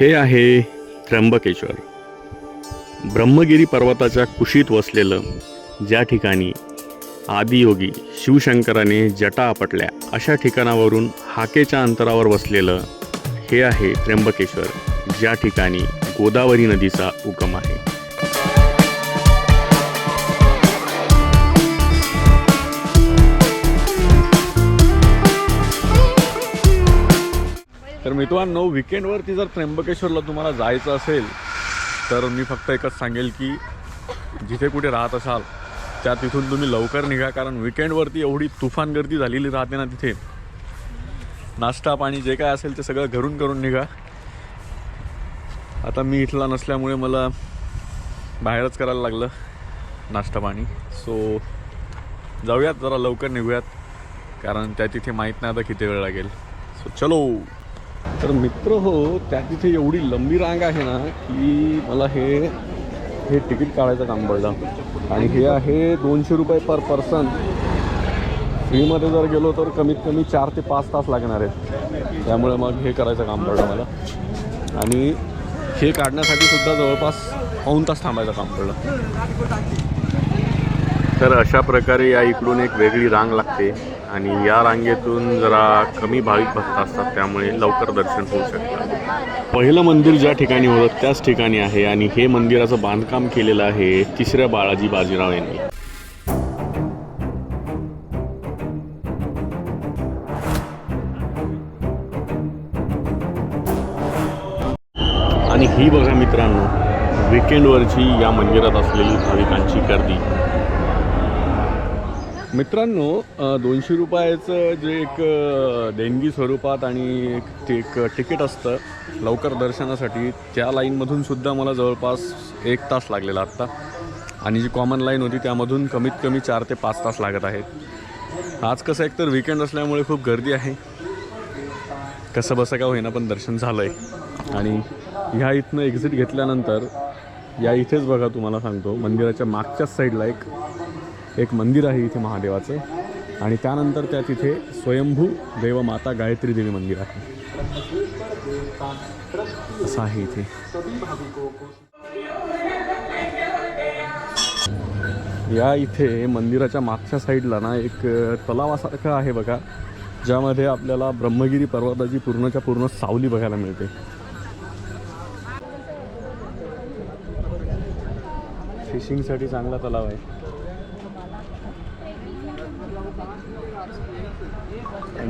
हे आहे त्र्यंबकेश्वर. ब्रह्मगिरी पर्वताच्या कुशीत वसलेलं ज्या ठिकाणी आदियोगी शिवशंकराने जटा आपटल्या अशा ठिकाणावरून हाकेच्या अंतरावर वसलेलं हे आहे त्र्यंबकेश्वर ज्या ठिकाणी गोदावरी नदीचा उगम आहे. मित्रांनो विकेंडवरती जर त्र्यंबकेश्वरला तुम्हाला जायचं असेल तर मी फक्त एकच सांगेल की जिथे कुठे राहत असाल त्या तिथून तुम्ही लवकर निघा कारण विकेंडवरती एवढी तुफान गर्दी झालेली राहते ना तिथे. नाश्ता पाणी जे काय असेल ते सगळं घरून करून निघा. आता मी इथला नसल्यामुळे मला बाहेरच करायला लागलं नाश्ता पाणी. सो जाऊयात जरा लवकर निघूयात कारण त्या तिथे माहीत नाही आता किती वेळ लागेल. सो चलो. तर मित्र हो त्या तिथे एवढी लंबी रांग आहे ना की मला हे हे तिकीट काढायचं काम पडलं. आणि हे आहे दोनशे रुपये पर पर्सन फ्रीमध्ये जर गेलो तर कमीत कमी चार ते पाच तास लागणार आहेत. त्यामुळे मग हे करायचं काम पडलं मला. आणि हे काढण्यासाठी सुद्धा जवळपास पाऊन तास थांबायचं काम पडलं. तर अशा प्रकारे या इकडून एक वेगळी रांग लागते. आणि या रांगेतून जरा कमी भाविक भक्त असतात त्यामुळे लवकर दर्शन होऊ शकतं. पहिलं मंदिर ज्या ठिकाणी होतं त्याच ठिकाणी आहे आणि हे मंदिराचं बांधकाम केलेलं आहे तिसऱ्या बाळाजी बाजीराव यांनी. आणि ही बघा मित्रांनो विकेंडवरची या मंदिरात असलेली भाविकांची गर्दी. मित्रांनो दोनशे रुपयाचं जे एक देणगी स्वरूपात आणि एक ते एक तिकीट असतं लवकर दर्शनासाठी त्या लाईनमधून सुद्धा मला जवळपास एक तास लागलेला आत्ता. आणि जी कॉमन लाईन होती त्यामधून कमीत कमी चार ते पाच तास लागत आहेत. आज कसं एक तर विकेंड असल्यामुळे खूप गर्दी आहे. कसं बसं का होईना पण दर्शन झालं आहे आणि ह्या इथनं एक्झिट घेतल्यानंतर या इथेच बघा तुम्हाला सांगतो मंदिराच्या मागच्याच साईडला एक एक मंदिर आहे इथे महादेवाचं. आणि त्यानंतर त्या तिथे स्वयंभू देवमाता गायत्री देवी मंदिर आहे. असं आहे इथे. या इथे मंदिराच्या मागच्या साईडला ना एक तलावासारखं आहे बघा ज्यामध्ये आपल्याला ब्रह्मगिरी पर्वताची पूर्णच्या पूर्ण सावली बघायला मिळते. फिशिंगसाठी चांगला तलाव आहे.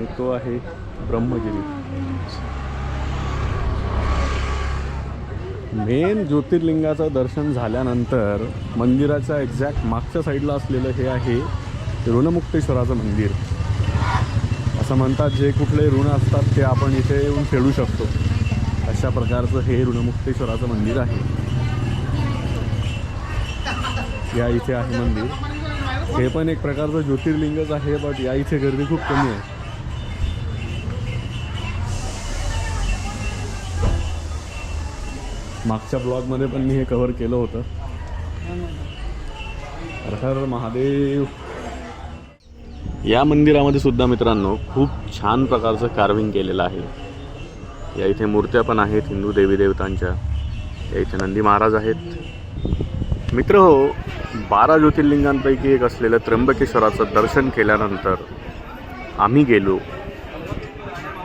आणि तो आहे ब्रह्मगिरी. मेन ज्योतिर्लिंगाचं दर्शन झाल्यानंतर मंदिराच्या एक्झॅक्ट मागच्या साईडला असलेलं हे आहे ऋणमुक्तेश्वराचं मंदिर. असं म्हणतात जे कुठले ऋण असतात ते आपण इथे येऊन फेडू शकतो. अशा प्रकारचं हे ऋणमुक्तेश्वराचं मंदिर आहे. या इथे आहे मंदिर. हे पण एक प्रकारचं ज्योतिर्लिंगच आहे बट या इथे गर्दी खूप कमी आहे. मागच्या ब्लॉगमध्ये पण मी हे कव्हर केलं होतं. हर हर महादेव. या मंदिरामध्ये सुद्धा मित्रांनो खूप छान प्रकारचं कार्विंग केलेलं आहे. या इथे मूर्त्या पण आहेत हिंदू देवी देवतांच्या. या इथे नंदी महाराज आहेत. मित्र हो बारा ज्योतिर्लिंगांपैकी एक असलेलं त्र्यंबकेश्वराचं दर्शन केल्यानंतर आम्ही गेलो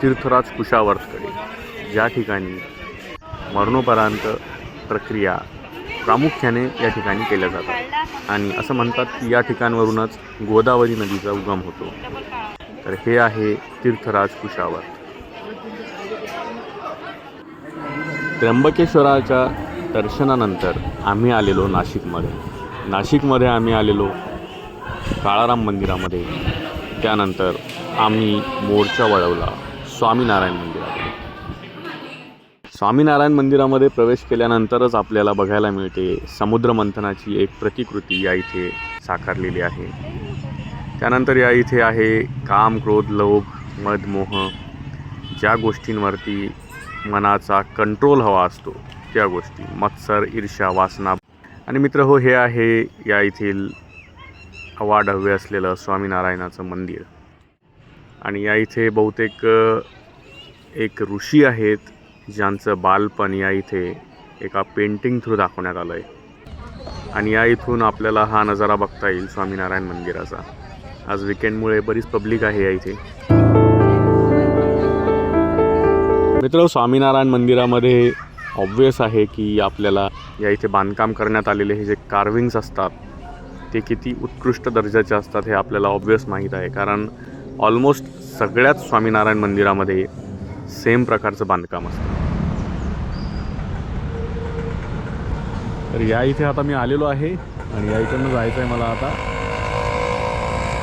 तीर्थराज कुशावर्तकडे. ज्या ठिकाणी मरणोपरांत प्रक्रिया प्रामुख्याने या ठिकाणी केल्या जातात. आणि असं म्हणतात की या ठिकाणवरूनच गोदावरी नदीचा उगम होतो. तर हे आहे तीर्थराज कुशावर. त्र्यंबकेश्वराच्या दर्शनानंतर आम्ही आलेलो नाशिकमध्ये. नाशिकमध्ये आम्ही आलेलो काळाराम मंदिरामध्ये. त्यानंतर आम्ही मोर्चा वळवला स्वामीनारायण मंदिरात स्वामीनारायण मंदिरामध्ये प्रवेश केल्यानंतरच आपल्याला बघायला मिळते समुद्र मंथनाची एक प्रतिकृती या इथे साकारलेली आहे. त्यानंतर या इथे आहे काम क्रोध लोभ मद मोह. ज्या गोष्टींवरती मनाचा कंट्रोल हवा असतो त्या गोष्टी. मत्सर ईर्ष्या वासना. आणि मित्र हो हे आहे या येथील अवाढव्य असलेलं स्वामीनारायणाचं मंदिर. आणि या इथे बहुतेक एक ऋषी आहेत. ज्यांचं बालपण या इथे एका पेंटिंग थ्रू दाखवण्यात आलं आहे आणि या इथून आपल्याला हा नजारा बघता येईल स्वामीनारायण मंदिराचा. आज विकेंडमुळे बरीच पब्लिक आहे या इथे. मित्र स्वामीनारायण मंदिरामध्ये ऑब्वियस आहे की आपल्याला या इथे बांधकाम करण्यात आलेले हे जे कार्विंग्स असतात ते किती उत्कृष्ट दर्जाचे असतात हे आपल्याला ऑब्वियस माहीत आहे. कारण ऑलमोस्ट सगळ्याच स्वामीनारायण मंदिरामध्ये सेम प्रकारचं बांधकाम असतं. तर या इथे आता मी आलेलो आहे आणि या इकडनं जायचं आहे मला आता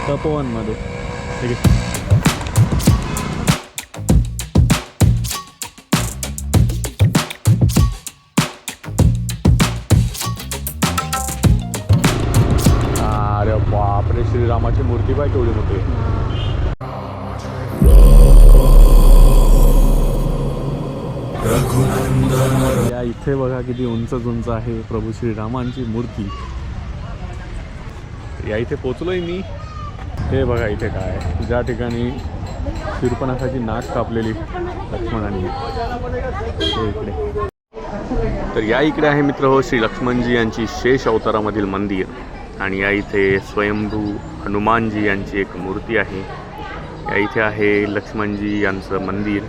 तपोवनमध्ये. ठीक आहे. अरे बापरे श्रीरामाची मूर्ती पाय केवढी मोठी या इथे बघा किती उंच उंच आहे. प्रभू श्रीरामांची मूर्ती. या इथे पोचलोय मी. हे बघा इथे काय ज्या ठिकाणी शिरपणाखाची नाक कापलेली लक्ष्मणाने. हे इकडे. तर या इकडे आहे मित्र हो श्री लक्ष्मणजी यांची शेष अवतारामधील मंदिर. आणि या इथे स्वयंभू हनुमानजी यांची एक मूर्ती आहे. या इथे आहे लक्ष्मणजी यांचं मंदिर.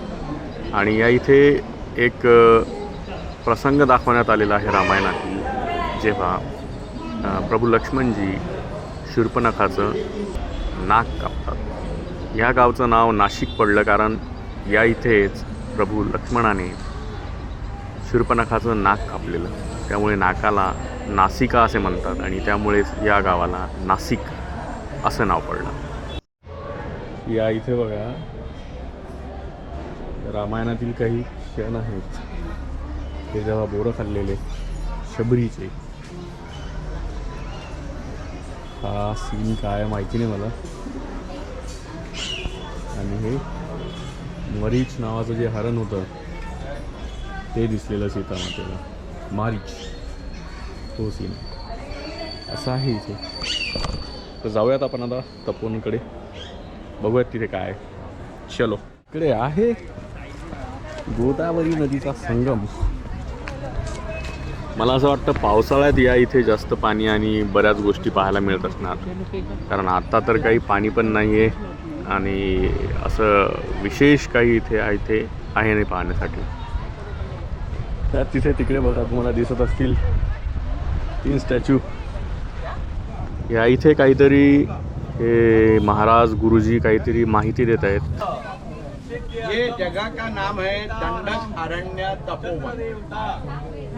आणि या इथे एक प्रसंग दाखवण्यात आलेला आहे रामायणातील. जेव्हा प्रभू लक्ष्मणजी शूर्पणखाचं नाक कापतात. या गावचं नाव नाशिक पडलं कारण या इथेच प्रभू लक्ष्मणाने शूर्पणखाचं नाक कापलेलं. त्यामुळे नाकाला नासिका असे म्हणतात आणि त्यामुळेच या गावाला नासिक असं नाव पडलं. या इथे बघा रामायणातील काही क्षण आहेत ते जेव्हा बोरं खाल्लेले शबरीचे. हा सीन काय माहिती नाही मला. आणि हे मरीच नावाचं जे हरण होतं ते दिसलेलं सीतामातेला मारीच. तो सीन असं आहे इथे. तर जाऊयात आपण आता तपोनकडे बघूयात तिथे काय चलो. इकडे आहे. गोदावरी नदीचा संगम. मला असं वाटतं पावसाळ्यात या इथे जास्त पाणी आणि बऱ्याच गोष्टी पाहायला मिळत असणार. कारण आता तर काही पाणी पण नाही आहे आणि असं विशेष काही इथे आहे इथे आहे नाही पाहण्यासाठी. त्यात तिथे तिकडे बघा तुम्हाला दिसत असतील तीन स्टॅच्यू. या इथे काहीतरी हे महाराज गुरुजी काहीतरी माहिती देत आहेत. ये जगह का नाम है दंडक अरण्य तपोवन।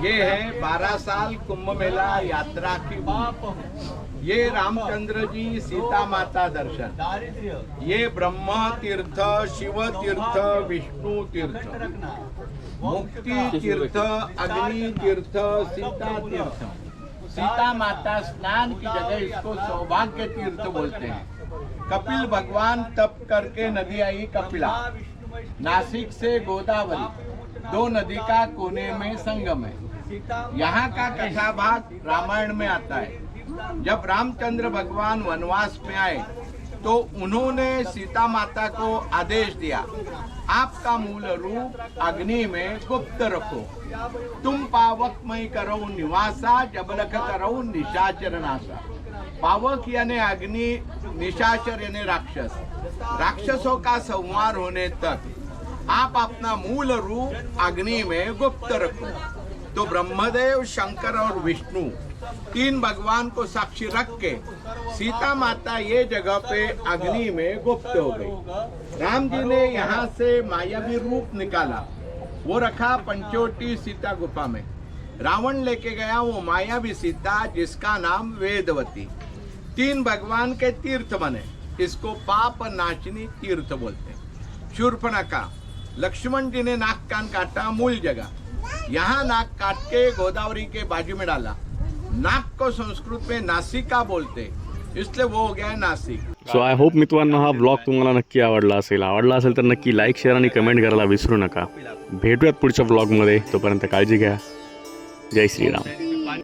ये है बारह साल कुंभ मेला यात्रा की ये रामचंद्र जी सीता माता दर्शन। ये ब्रह्म तीर्थ शिव तीर्थ विष्णु तीर्थ। मुक्ति तीर्थ अग्नि तीर्थ सीता तीर्थ। सीता माता स्नान की जगह इसको सौभाग्य तीर्थ बोलते हैं। कपिल भगवान तप करके नदी आई कपिला। नासिक से गोदावरी, दो नदी का कोने में संगम है। यहाँ का कथा भाग रामायण में आता है। जब रामचंद्र भगवान वनवास में आए तो उन्होंने सीता माता को आदेश दिया, आपका मूल रूप अग्नि में गुप्त रखो। तुम पावकमय करो निवासा जबलख करो निशाचर नासा पावक यानी अग्नि, निशाचर यानी राक्षस. राक्षसों का संहार होने तक आप अपना मूल रूप अग्नि में गुप्त रखो। तो ब्रह्मदेव, शंकर और विष्णु तीन भगवान को साक्षी रख के सीता माता ये जगह पे अग्नि में गुप्त हो गई। राम जी ने यहाँ से मायावी रूप निकाला। वो रखा पंचोटी सीता गुफा में। रावण लेके गया वो मायावी सीता जिसका नाम वेदवती। तीन भगवान के तीर्थ बने इसको पाप नाचनी तीर्थ बोलते हैं। शूर्पणखा लक्ष्मण जी ने नाक कान काटा मूल जगह। यहाँ नाक काट के गोदावरी के बाजू में डाला। नाक को संस्कृत में नासिका बोलते इसलिए वो हो गया नासिक। सो आय होप मित्रांनो हा ब्लॉग तुम्हाला नक्की आवडला असेल. आवडला असेल तर नक्की लाईक शेअर आणि कमेंट करायला विसरू नका. भेटूयात पुढच्या ब्लॉगमध्ये तोपर्यंत काळजी घ्या. जय श्रीराम.